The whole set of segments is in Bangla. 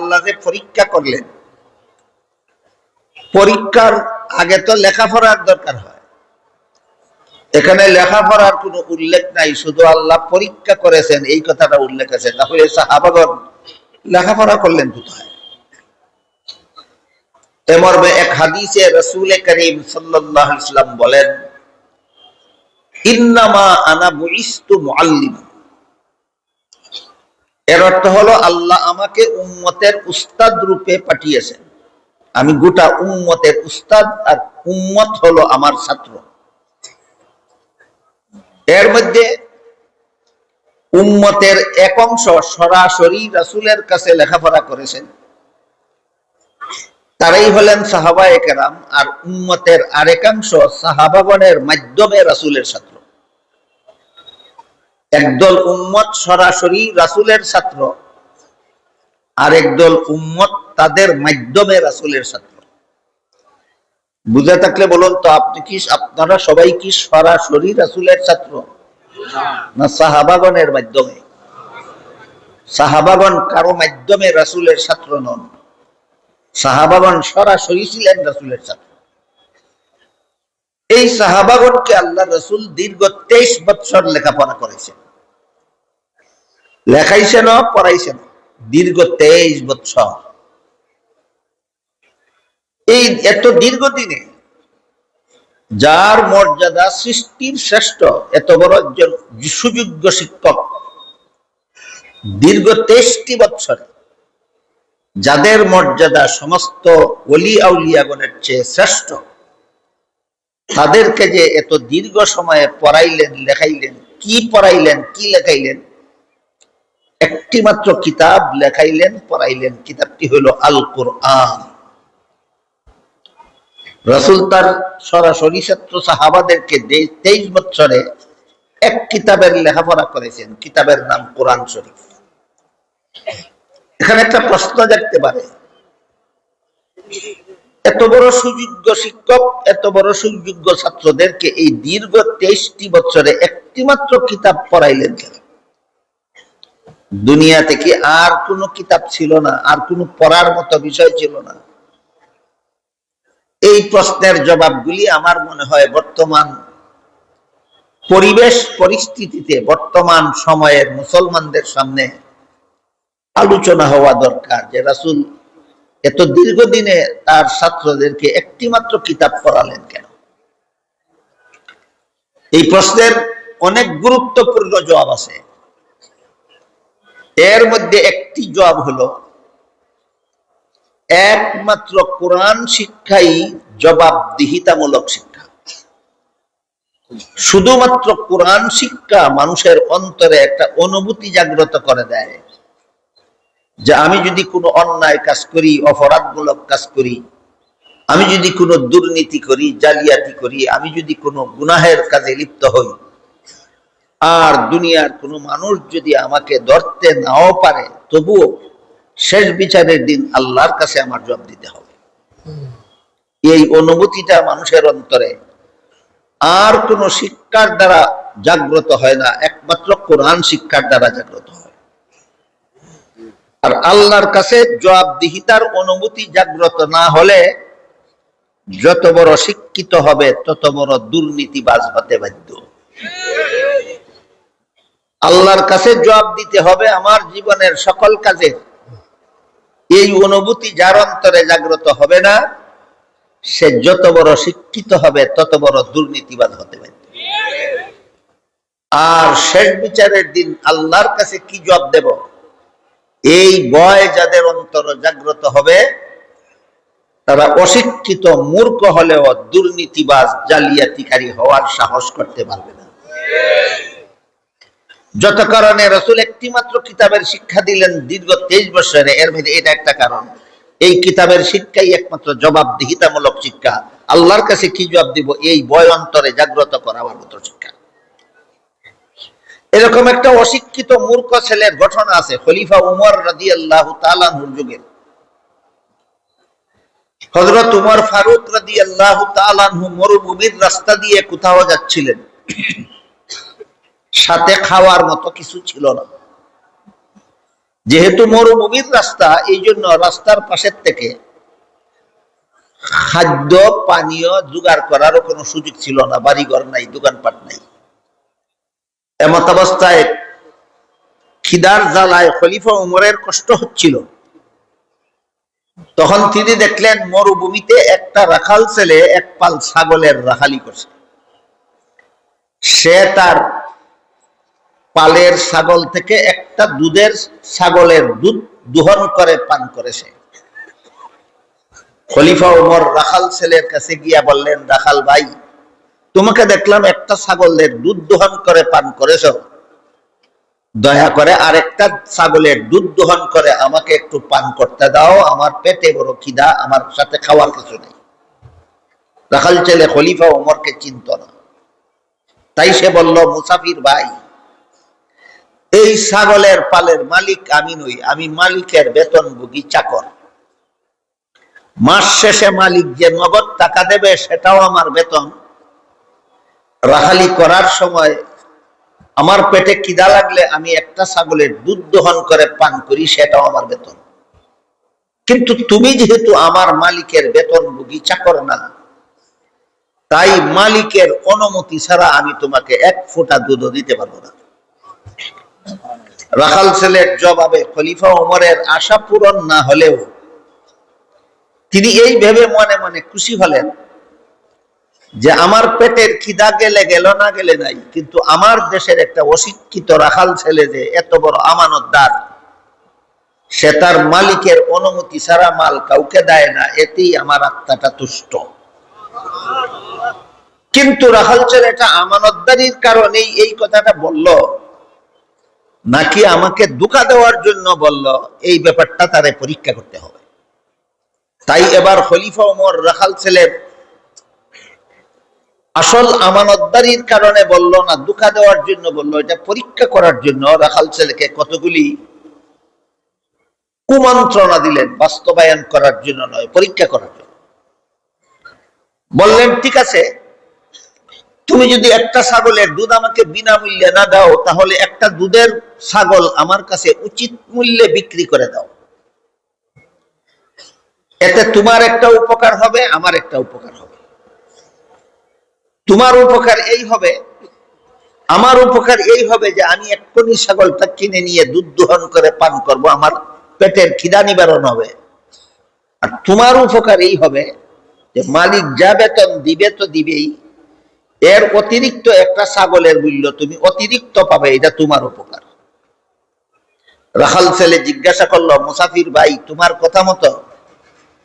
আল্লাহ যে পরীক্ষা করলেন, পরীক্ষার আগে তো লেখাপড়ার দরকার হয়। এখানে লেখাপড়ার কোনো উল্লেখ নাই, শুধু আল্লাহ পরীক্ষা করেছেন, এই কথাটা উল্লেখ আছে। তাহলে সাহাবাগন লেখাপড়া করলেন কোথায়? এক হাদিসে রসুল করিম সাল্লাম বলেন, ইন্নামা আনা বুইস্তু মুআল্লিমান। এর অর্থ হলো আল্লাহ আমাকে উম্মতের উস্তাদ রূপে পাঠিয়েছেন। আমি গোটা উম্মতের উস্তাদ আর উম্মত হলো আমার ছাত্র। এর মধ্যে উম্মতের এক অংশ সরাসরি রাসুলের কাছে লেখাপড়া করেছেন। তারাই হলেন সাহাবা কেরাম আর উম্মতের আরেকাংশ সাহাবাগণের মাধ্যমে রাসুলের ছাত্র। একদল উম্মত সরাসরি রাসুলের ছাত্র আর একদল উম্মত তাদের মাধ্যমে রাসুলের ছাত্র। বুঝে থাকলে বলুন তো, আপনি কি, আপনারা সবাই কি সরাসরি রাসুলের ছাত্র? না সাহাবাগনের মাধ্যমে? সাহাবাগন কারও মাধ্যমে রাসুলের ছাত্র নন। সাহাবাগন সরাসরি ছিলেন রাসুলের ছাত্র। এই সাহাবাগনকে আল্লাহ রসুল দীর্ঘ তেইশ বৎসর লেখাপড়া করেছেন। লেখাইছেন পড়াইছেন। দীর্ঘ তেইশ বৎসর। এই এত দীর্ঘদিনে যার মর্যাদা সৃষ্টির শ্রেষ্ঠ, এত বড় একজন সুযোগ্য শিক্ষক। দীর্ঘ তেইশটি বৎসরে যাদের মর্যাদা সমস্ত অলি আউলিয়াগণের চেয়ে শ্রেষ্ঠ তাদেরকে যে এত দীর্ঘ সময়ে পড়াইলেন, লেখাইলেন, কি পড়াইলেন, কি লেখাইলেন? একটি মাত্র কিতাব লেখাইলেন, পড়াইলেন। কিতাবটি হলো আল কোরআন রসুল তার সরাসরি ছাত্র সাহাবাদেরকে তেইশ বছরে এক কিতাবের লেখাপড়া করেছেন। কিতাবের নাম কোরআন শরীফ। এখানে একটা প্রশ্ন দেখতে পারে। এত বড় সুযোগ্য শিক্ষক, এত বড় সুযোগ্য ছাত্রদেরকে এই দীর্ঘ তেইশটি বছরে একটি মাত্র কিতাব পড়াইলেন কেন? দুনিয়া থেকে আর কোনো কিতাব ছিল না, আর কোনো পড়ার মতো বিষয় ছিল না। এই প্রশ্নের জবাবগুলি আমার মনে হয় বর্তমান পরিবেশ পরিস্থিতিতে, বর্তমান সময়ের মুসলমানদের সামনে আলোচনা হওয়া দরকার যে রাসুল এত দীর্ঘদিনে তার ছাত্রদেরকে একটি মাত্র কিতাব পড়ালেন কেন? এই প্রশ্নের অনেক গুরুত্বপূর্ণ জবাব আছে। এর মধ্যে একটি জবাব হলো, একমাত্র কোরআন শিক্ষাই জবাবদিহিতামূলক শিক্ষা। শুধুমাত্র কোরআন শিক্ষা মানুষের অন্তরে একটা অনুভূতি জাগ্রত করে দেয়। যে আমি যদি কোনো অন্যায় কাজ করি, অপরাধমূলক কাজ করি, আমি যদি কোনো দুর্নীতি করি, জালিয়াতি করি, আমি যদি কোনো গুনাহের কাজে লিপ্ত হই, আর দুনিয়ার কোনো মানুষ যদি আমাকে ধরতে নাও পারে, তবুও শেষ বিচারের দিন আল্লাহর কাছে আমার জবাব দিতে হবে। এই অনুভূতিটা মানুষের অন্তরে আর কোন শিক্ষার দ্বারা জাগ্রত হয় না, একমাত্র কোরআন শিক্ষার দ্বারা জাগ্রত হয়। আর আল্লাহর কাছে জবাবদিহিতার অনুভূতি জাগ্রত না হলে যত বড় শিক্ষিত হবে, তত বড় দুর্নীতিবাজ হতে বাধ্য। আল্লাহর কাছে জবাব দিতে হবে আমার জীবনের সকল কাজে। এই অনুভূতি যার অন্তরে জাগ্রত হবে না, সে যত বড় শিক্ষিত হবে, তত বড় দুর্নীতিবাদ হতে পারে আর শেষ বিচারের দিন আল্লাহর কাছে কি জবাব দেব? এই ভয় যাদের অন্তর জাগ্রত হবে, তারা অশিক্ষিত মূর্খ হলেও দুর্নীতিবাজ, জালিয়াতিকারী হওয়ার সাহস করতে পারবে না। যত কারণে রসুল একটি মাত্র কিতাবের শিক্ষা দিলেন দীর্ঘ তেইশ বছরে, এর মধ্যে এটা একটা কারণ। এই কিতাবের শিক্ষাই একমাত্র জবাবদিহিতামূলক শিক্ষা। আল্লাহর কাছে কি জবাব দিব? এই বয় অন্তরে জাগ্রত করাবার মতো শিক্ষা। এরকম একটা অশিক্ষিত মূর্খ ছেলের ঘটনা আছে, খলিফা উমর রাজি আল্লাহ তালাহুর যুগের হজরত উমর ফারুক রাজি আল্লাহ তালাহু মরুভূমির রাস্তা দিয়ে কোথাও যাচ্ছিলেন। সাথে খাওয়ার মতো কিছু ছিল না। যেহেতু মরুভূমির রাস্তা এই জন্য রাস্তার পাশের থেকে খাদ্য, পানীয় জোগাড় করারও কোনো সুযোগ ছিল না, বাড়িঘর নাই, দোকানপাট নাই। এমত অবস্থায় খিদার জ্বালায় খলিফা উমরের কষ্ট হচ্ছিল। তখন তিনি দেখলেন, মরুভূমিতে একটা রাখাল ছেলে এক পাল ছাগলের রাখালি করছে। সে তার পালের ছাগল থেকে একটা দুধের ছাগলের দুধ দোহন করে পান করেছে। খলিফা উমর রাখাল ছেলের কাছে গিয়া বললেন, রাখাল ভাই তোমাকে দেখলাম একটা ছাগলের দুধ দোহন করে, পান করেছ। দয়া করে আরেকটা ছাগলের দুধ দোহন করে আমাকে একটু পান করতে দাও। আমার পেটে বড় খিদা, আমার সাথে খাওয়ার কিছু নেই। রাখাল ছেলে খলিফা ওমরকে চিনত না। তাই সে বলল, মুসাফির ভাই, এই ছাগলের পালের মালিক আমি নই, আমি মালিকের বেতনভোগী চাকর। মাস শেষে মালিক যে নগদ টাকা দেবে সেটাও আমার বেতন। রাহালি করার সময় আমার পেটে কিদা লাগলে আমি একটা ছাগলের দুধ দহন করে পান করি, সেটাও আমার বেতন। কিন্তু তুমি যেহেতু আমার মালিকের বেতনভোগী চাকর না, তাই মালিকের অনুমতি ছাড়া আমি তোমাকে এক ফোঁটা দুধও দিতে পারব না। রাখাল ছেলের জবাবে খলিফা ওমরের আশা পূরণ না হলেও তিনি এই ভেবে মনে মনে খুশি হলেন যে আমার পেটের খিদা গেলে গেল, না গেলে নাই। কিন্তু আমার দেশের একটা অশিক্ষিত রাখাল ছেলে যে এত বড় আমানতদার, সে তার মালিকের অনুমতি ছাড়া মাল কাউকে দেয় না, এতেই আমার আত্মাটা তুষ্ট। কিন্তু রাখাল ছেলেটা আমানতদারির কারণেই এই কথাটা বলল। নাকি আমাকে দুকা দেওয়ার জন্য বলল, এই ব্যাপারটা তারে পরীক্ষা করতে হবে। তাই এবার খলিফা ওমর রাখাল ছেলের আসল আমানতদারির কারণে বলল না দুকা দেওয়ার জন্য বলল, এটা পরীক্ষা করার জন্য রাখাল ছেলেকে কতগুলি কুমন্ত্রণা দিলেন, বাস্তবায়ন করার জন্য নয়, পরীক্ষা করার জন্য। বললেন, ঠিক আছে, তুমি যদি একটা ছাগলের দুধ আমাকে বিনামূল্যে না দাও, তাহলে একটা দুধের ছাগল আমার কাছে উচিত মূল্যে বিক্রি করে দাও। এতে তোমার একটা উপকার হবে, আমার একটা উপকার হবে। তোমার উপকার এই হবে। আমার উপকার এই হবে যে আমি এক্ষুনি ছাগলটা কিনে নিয়ে দুধ দোহন করে পান করব, আমার পেটের খিদা নিবারণ হবে। আর তোমার উপকার এই হবে যে মালিক যা বেতন দিবে তো দিবেই। এর অতিরিক্ত একটা ছাগলের মূল্য তুমি অতিরিক্ত পাবে, এটা তোমার উপকার। রাখাল ছেলে জিজ্ঞাসা করল, মুসাফির ভাই, তোমার কথা মতো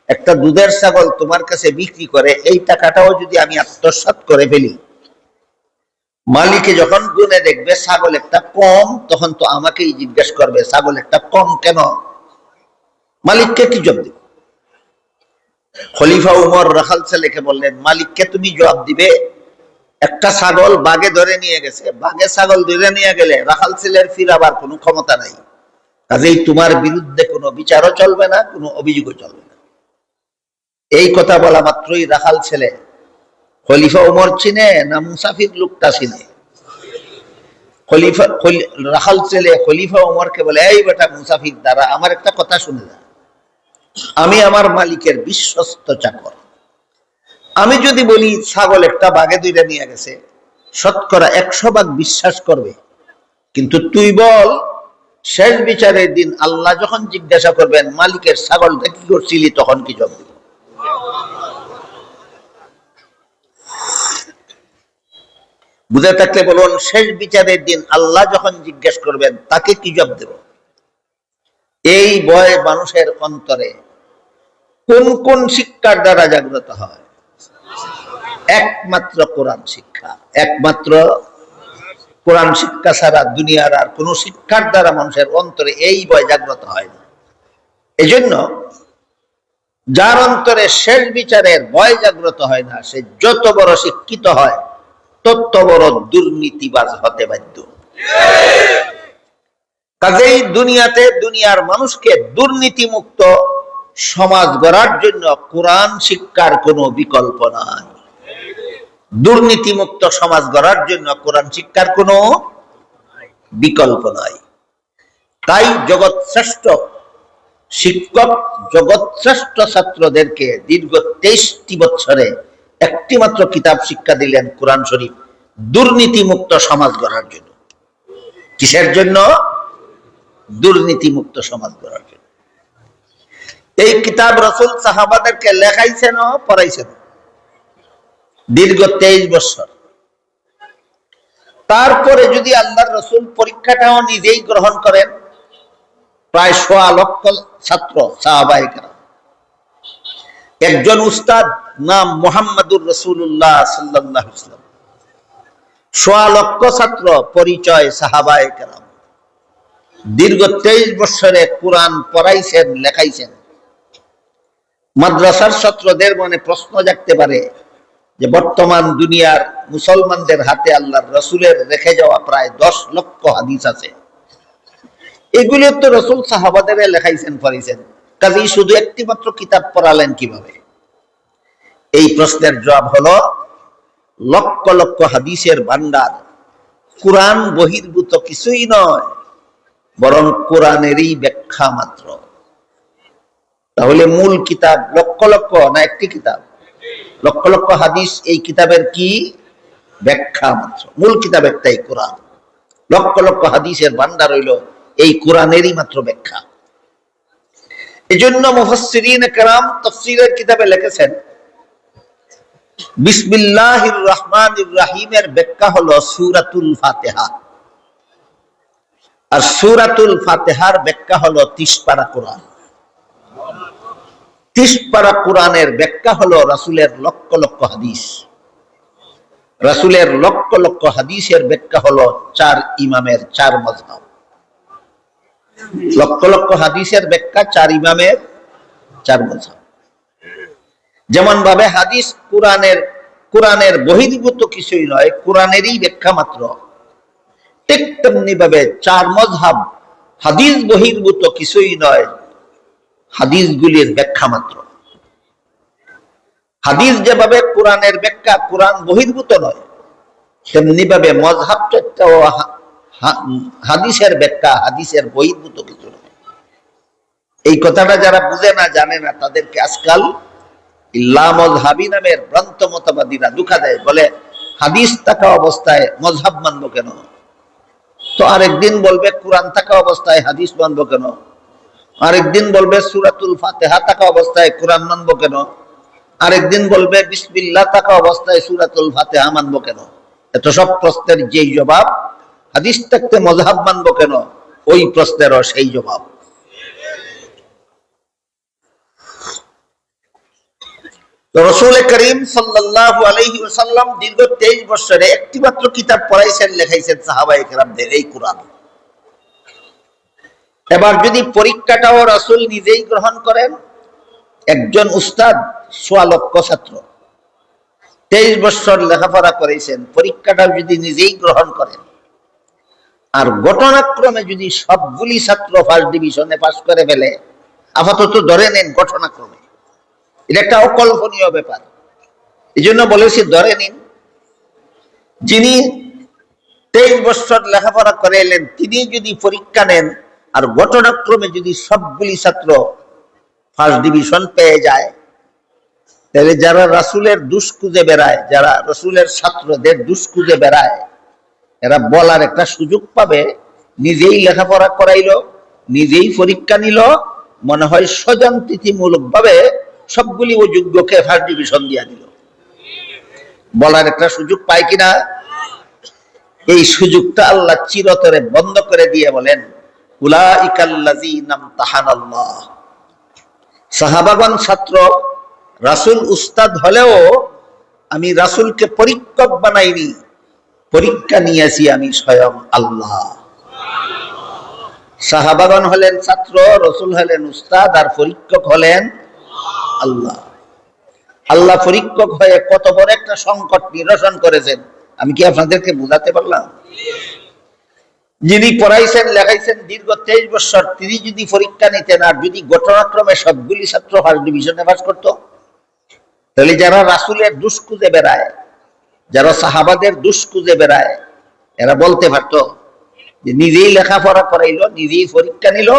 একটা দুধের ছাগল তোমার কাছে বিক্রি করে, এই টাকাটাও যদি আমি আত্মসাত করে ফেলি। মালিকে যখন গুনে দেখবে, ছাগল একটা কম, তখন তো আমাকেই জিজ্ঞেস করবে, ছাগল একটা কম কেন? মালিককে কি জবাব দিব? খলিফা উমর রাখাল ছেলেকে বললেন, মালিককে তুমি জবাব দিবে, একটা ছাগল বাগে ধরে নিয়ে গেছে বাগে ছাগল ধরে নিয়ে গেলে রাখাল ছেলের ফিরাবার কোনো ক্ষমতা নাই। কাজেই তোমার বিরুদ্ধে কোনো বিচারও চলবে না, কোনো অভিযোগও চলবে এই কথা বলা মাত্রই রাখাল ছেলে। খলিফা উমর চিনে না মুসাফির লোকটা চিনে? খলিফা রাখাল ছেলে খলিফা উমরকে বলে, এই বেটা মুসাফির দ্বারা আমার একটা কথা শুনে যা। আমি আমার মালিকের বিশ্বস্ত চাকর। আমি যদি বলি, ছাগল একটা বাঘে দুইটা নিয়ে গেছে, শতকরা একশো ভাগ বিশ্বাস করবে। কিন্তু তুই বল, শেষ বিচারের দিন আল্লাহ যখন জিজ্ঞাসা করবেন, মালিকের ছাগলটা কি করছিলি, তখন কি জব বুঝে থাকলে বলুন, শেষ বিচারের দিন আল্লাহ যখন জিজ্ঞেস করবেন, তাকে কি জব দেব? এই বয় মানুষের অন্তরে কোন কোন শিক্ষার দ্বারা জাগ্রত হয়? একমাত্র কোরআন শিক্ষা, একমাত্র কোরআন শিক্ষা ছাড়া দুনিয়ার আর কোন শিক্ষার দ্বারা মানুষের অন্তরে এই ভয় জাগ্রত হয় না। এই জন্য যার অন্তরে শেষ বিচারের ভয় জাগ্রত হয় না, সে যত বড় শিক্ষিত হয় তত দুর্নীতিবাজ হতে বাধ্য। কাজেই দুনিয়াতে দুনিয়ার মানুষকে দুর্নীতি মুক্ত সমাজ গড়ার জন্য কোরআন শিক্ষার কোনো বিকল্প নাই। দুর্নীতিমুক্ত সমাজ গড়ার জন্য কোরআন শিক্ষার কোনো বিকল্প নাই। তাই জগৎ শ্রেষ্ঠ শিক্ষক, জগৎ শ্রেষ্ঠ ছাত্রদেরকে দীর্ঘ তেইশটি বছরে একটি মাত্র কিতাব শিক্ষা দিলেন কোরআন শরীফ দুর্নীতি মুক্ত সমাজ গড়ার জন্য। কিসের জন্য? দুর্নীতি মুক্ত সমাজ গড়ার জন্য। এই কিতাব রসুল সাহাবাদেরকে লেখাইছেন পড়াইছেন দীর্ঘ তেইশ বছর। তারপরে যদি আল্লাহ রসুল পরীক্ষাটাও নিজেই গ্রহণ করেন, প্রায় সোয়া লক্ষ ছাত্র সাহাবাহিকরা একজন উস্তাদ নাম মোহাম্মদুর রসুল্লাহ সাল্লাহ ইসলাম সোয়া লক্ষ ছাত্র পরিচয় সাহাবাহিকরা দীর্ঘ তেইশ বছরে কোরআন পড়াইছেন, লেখাইছেন। মাদ্রাসার ছাত্রদের মনে প্রশ্ন জাগতে পারে যে বর্তমান দুনিয়ার মুসলমানদের হাতে আল্লাহর রসুলের রেখে যাওয়া প্রায় দশ লক্ষ হাদিস আছে। এগুলো তো রসুল সাহাবাদের লেখাইছেন, পড়াইছেন। কাজেই শুধু একটি মাত্র কিতাব পড়ালেন কীভাবে? এই প্রশ্নের জবাব হলো, লক্ষ লক্ষ হাদিসের ভান্ডার। কোরআন বহির্ভূত কিছুই নয়, বরং কোরআনেরই ব্যাখ্যা মাত্র। তাহলে মূল কিতাব লক্ষ লক্ষ না একটি কিতাব? লক্ষ লক্ষ হাদিস এই কিতাবের কি? ব্যাখ্যা মাত্র। মূল কিতাব একটাই কোরআন। লক্ষ লক্ষ হাদিসের ভান্ডার হইল এই কোরআনেরই মাত্র ব্যাখ্যা। এই জন্য মুফসিরিন কেরাম তফসিরের কিতাবে লিখেছেন বিসমিল্লাহির রহমানির রাহিমের ব্যাখ্যা হলো সূরাতুল ফাতিহা। আর সূরাতুল ফাতিহার ব্যাখ্যা হলো তিসপারা কোরআন। তিসপারা কোরআনের ব্যাখ্যা হলো রাসূলের লক্ষ লক্ষ হাদিস। রাসুলের লক্ষ লক্ষ হাদিসের ব্যাখ্যা হলো চার ইমামের চার মজহাব। লক্ষ লক্ষ হাদিসের ব্যাখ্যা চার ইমামের চার মজহাব। যেমন ভাবে হাদিস কোরআনের কোরআনের বহির্ভূত কিছুই নয়, কোরআনেরই ব্যাখ্যা মাত্র। ঠিক তেমনি ভাবে চার মজহাব হাদিস বহির্ভূত কিছুই নয়, হাদিসগুলির ব্যাখ্যা মাত্র। হাদিস যেভাবে কোরআনের ব্যাখ্যা, কোরআন বহির্ভূত নয় তেমনি ভাবে মজহাব হাদিসের ব্যাখ্যা, হাদিসের বহির্ভূত কিছু নয়। এই কথাটা যারা বুঝে না, জানে না, তাদেরকে আজকাল ইল্লামজহাবি নামের ভ্রান্ত মতবাদীরা দুঃখা দেয়, বলে, হাদিস থাকা অবস্থায় মজহাব মানবো কেন? তো আরেকদিন বলবে, কোরআন থাকা অবস্থায় হাদিস মানবো কেন? আরেকদিন বলবে, সুরাতুল ফাতেহা থাকা অবস্থায় কোরআন মানবো কেন? আরেকদিন বলবে, বিসমিল্লাহ থাকা অবস্থায় সুরাতুল ফাতেহা মানবো কেন? এত সব প্রশ্নের যেই জবাব, হাদিস থাকতে মজহাব মানবো কেন? ওই প্রশ্নেরও সেই জবাব। রসুল করিম ওসাল্লাম দীর্ঘ তেইশ বছরে একটি মাত্র কিতাব পড়াইছেন, লেখাইছেন সাহাবাই কেরামদের এই কোরআন। এবার যদি পরীক্ষাটাও রসুল নিজেই গ্রহণ করেন, একজন উস্তাদ সোয়া লক্ষ ছাত্র, তেইশ বছর লেখাপড়া করেছেন, পরীক্ষাটাও যদি নিজেই গ্রহণ করেন, আর ঘটনাক্রমে যদি সবগুলি ছাত্র ফার্স্ট ডিভিশনে পাশ করে ফেলে, আপাতত ধরে নেন ঘটনাক্রমে। এটা একটা অকল্পনীয় ব্যাপার। এই জন্য বলেছি ধরে নিন, যিনি তেইশ বছর লেখাপড়া করে এলেন, তিনি যদি পরীক্ষা নেন, আর ঘটনাক্রমে যদি সবগুলি ছাত্র ফার্স্ট ডিভিশন পেয়ে যায়, তাহলে যারা রাসুলের দুষ খুঁজে বেড়ায়, যারা রসুলের ছাত্রদের দুষ খুঁজে বেড়ায়, এরা বলার একটা সুযোগ পাবে, নিজেই লেখাপড়া করাইল, নিজেই পরীক্ষা নিল, মনে হয় স্বজনপ্রীতিমূলক ভাবে সবগুলি ও যোগ্যকে ফার্স্ট ডিভিশন দিয়া দিল। বলার একটা সুযোগ পায় কিনা? এই সুযোগটা আল্লাহ চিরতরে বন্ধ করে দিয়ে বলেন ছাত্র, রাসুল উস্তাদ হলেও আমি রাসুলকে পরীক্ষক বানাইনি। পরীক্ষা নিয়েছি আমি স্বয়ং আল্লাহ। সাহাবাগন হলেন ছাত্র, রসুল হলেন উস্তাদ, আর পরীক্ষক হলেন আল্লাহ। আল্লাহ পরীক্ষক হয়ে কত বড় একটা সংকট নিরসন করেছেন, আমি কি আপনাদেরকে বুঝাতে পারলাম? যিনি পড়াইছেন, লেখাইছেন দীর্ঘ তেইশ বছর, তিনি যদি পরীক্ষা নিতেন আর যদি ঘটনাক্রমে সবগুলি ছাত্র ফার্স্ট ডিভিশনে পাস করতো, তাহলে যারা রাসুলের দুষ খুঁজে বেড়ায়, যারা সাহাবাদের দুষ খুঁজে বেড়ায়, এরা বলতে পারত যে নিজেই লেখাপড়া করাইলো, নিজেই পরীক্ষা নিল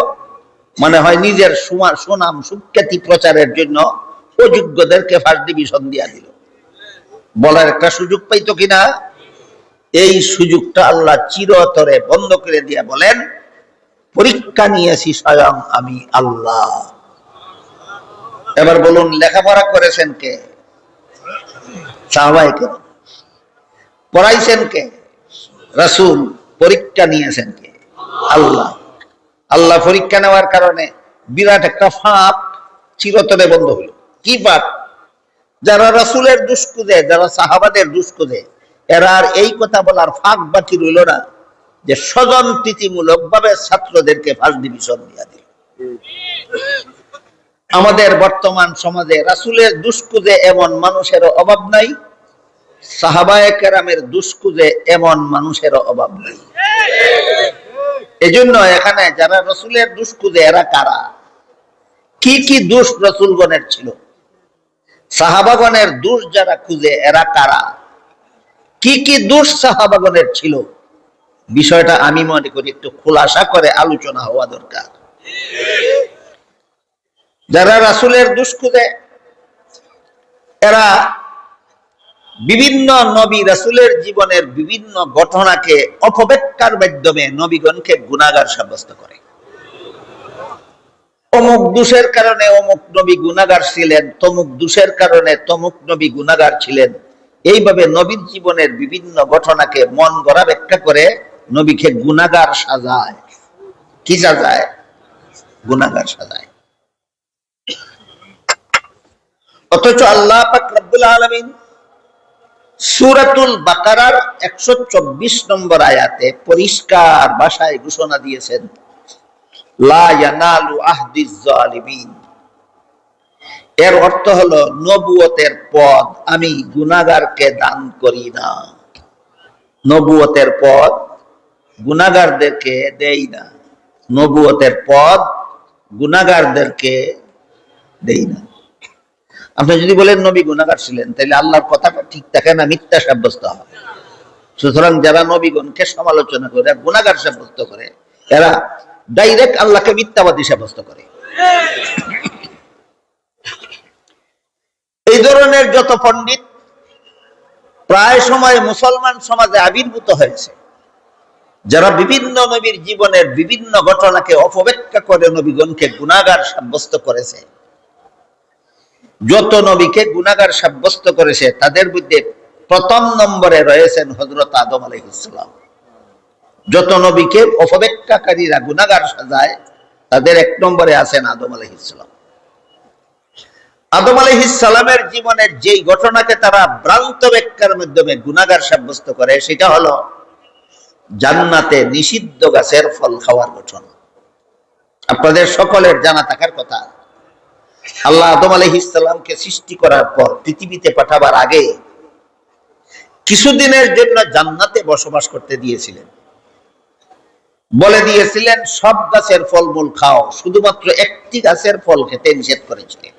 মনে হয় নিজের সুনাম, সুখ্যাতি প্রচারের জন্য অযোগ্যদেরকে ফার্স্ট ডিভিশন দিয়া দিল। বলার একটা সুযোগ পাইতো কিনা? এই সুযোগটা আল্লাহ চিরতরে বন্ধ করে দিয়া বলেন, পরীক্ষা নিয়েছি স্বয়ং আমি আল্লাহ। এবার বলুন, লেখাপড়া করেছেন কে? সাহবাইকে। পড়াইছেন কে? রাসূল, পরীক্ষা নিয়েছেন কে? আল্লাহ। আল্লাহ পরীক্ষা নেওয়ার কারণে বিরাট একটা ফাঁক চিরতরে বন্ধ হলো। কি ফাঁক? যারা রাসূলের দুষ্কুদে যারা সাহাবাদের দুষ্কুদে এরা আর এই কথা বলার ফাঁক বাকি রইল না যে স্বজন প্রীতিমূলক ভাবে ছাত্রদেরকে ফার্স্ট ডিভিশন দিয়া দিল। আমাদের বর্তমান সমাজে রাসূলের দুষ্কুদে এমন মানুষের অভাব নাই, সাহাবায় কেরামের দুষ্কুদে এমন মানুষের অভাব নেই। এজন্য এখানে যারা রসুলের দুষ্কুদে এরা কারা? কি কি দুষ রসুলগণের ছিল? সাহাবাগণের দুষ যারা খুঁজে, এরা কারা? কি কি দুষ সাহাবাগণের ছিল? বিষয়টা আমি মনে করি একটু খোলাসা করে আলোচনা হওয়া দরকার। যারা রাসুলের দুষ খুঁজে, এরা বিভিন্ন নবী রাসুলের জীবনের বিভিন্ন ঘটনাকে অপব্যাখ্যার মাধ্যমে নবীগণকে গুণাগার সাব্যস্ত করে। অমুক দোষের কারণে অমুক নবী গুণাগার ছিলেন, তমুক দোষের কারণে তমুক নবী গুণাগার ছিলেন। এইভাবে নবীর জীবনের বিভিন্ন ঘটনাকে মন গড়া ব্যাখ্যা করে নবীকে গুণাগার সাজায়। কি সাজায়? গুণাগার সাজায়। অথচ আল্লাহ আলামিন সুরাতুল বাকারার একশো চব্বিশ নম্বর আয়াতে পরিষ্কার ভাষায় ঘোষণা দিয়েছেন এর অর্থ হলো নবুয়তের পদ আমি গুনাগারকে দান করি না। নবুয়তের পদ গুনাগারদেরকে দেই না। নবুয়তের পদ গুনাগারদেরকে দেই না। আপনি যদি বলেন, নবী গুনাগার ছিলেন, তাহলে আল্লাহর কথাটা ঠিক থাকে না, মিথ্যা সাব্যস্ত হয়। সুতরাং যারা নবীগণকে সমালোচনা করে গুনাগার সাব্যস্ত করে, এরা ডাইরেক্ট আল্লাহকে মিথ্যাবাদী সাব্যস্ত করে। এই ধরনের যত পণ্ডিত প্রায় সময় মুসলমান সমাজে আবির্ভূত হয়েছে, যারা বিভিন্ন নবীর জীবনের বিভিন্ন ঘটনাকে অপব্যাখ্যা করে নবীগণকে গুণাগার সাব্যস্ত করেছে। যত নবীকে গুণাগার সাব্যস্ত করেছে, তাদের মধ্যে প্রথম নম্বরে রয়েছেন হজরত আদম আলহিসাম যত নবীকে অপব্যাখ্যাকারীরা গুণাগার সাজায়, তাদের এক নম্বরে আছেন আদম আলহিসাম আদম আলহিসামের জীবনের যেই ঘটনাকে তারা ভ্রান্ত ব্যাখ্যার মাধ্যমে গুণাগার সাব্যস্ত করে, সেটা হলো জান্নাতে নিষিদ্ধ গাছের ফল খাওয়ার ঘটনা। আপনাদের সকলের জানা থাকার কথা। আল্লাহ আদম আলহিসামকে সৃষ্টি করার পর পৃথিবীতে পাঠাবার আগে কিছুদিনের জন্য জান্নাতে বসবাস করতে দিয়েছিলেন। বলে দিয়েছিলেন, সব গাছের ফলমূল খাও, শুধুমাত্র একটি গাছের ফল খেতে নিষেধ করেছিলেন।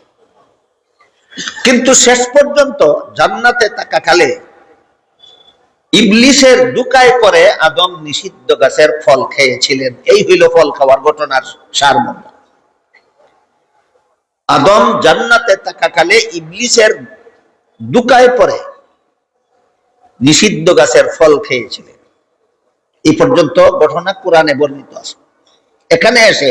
কিন্তু শেষ পর্যন্ত জান্নাতে থাকাকালে ইবলিশের দুকায় করে আদম নিষিদ্ধ গাছের ফল খেয়েছিলেন। এই হইল ফল খাওয়ার ঘটনার সারমর্ম। আদম জান্নাতে থাকাকালে ইবলিসের দুকায় পরে নিষিদ্ধ গাছের ফল খেয়েছিলেন। এই পর্যন্ত ঘটনা কোরআনে বর্ণিত আছে। এখানে এসে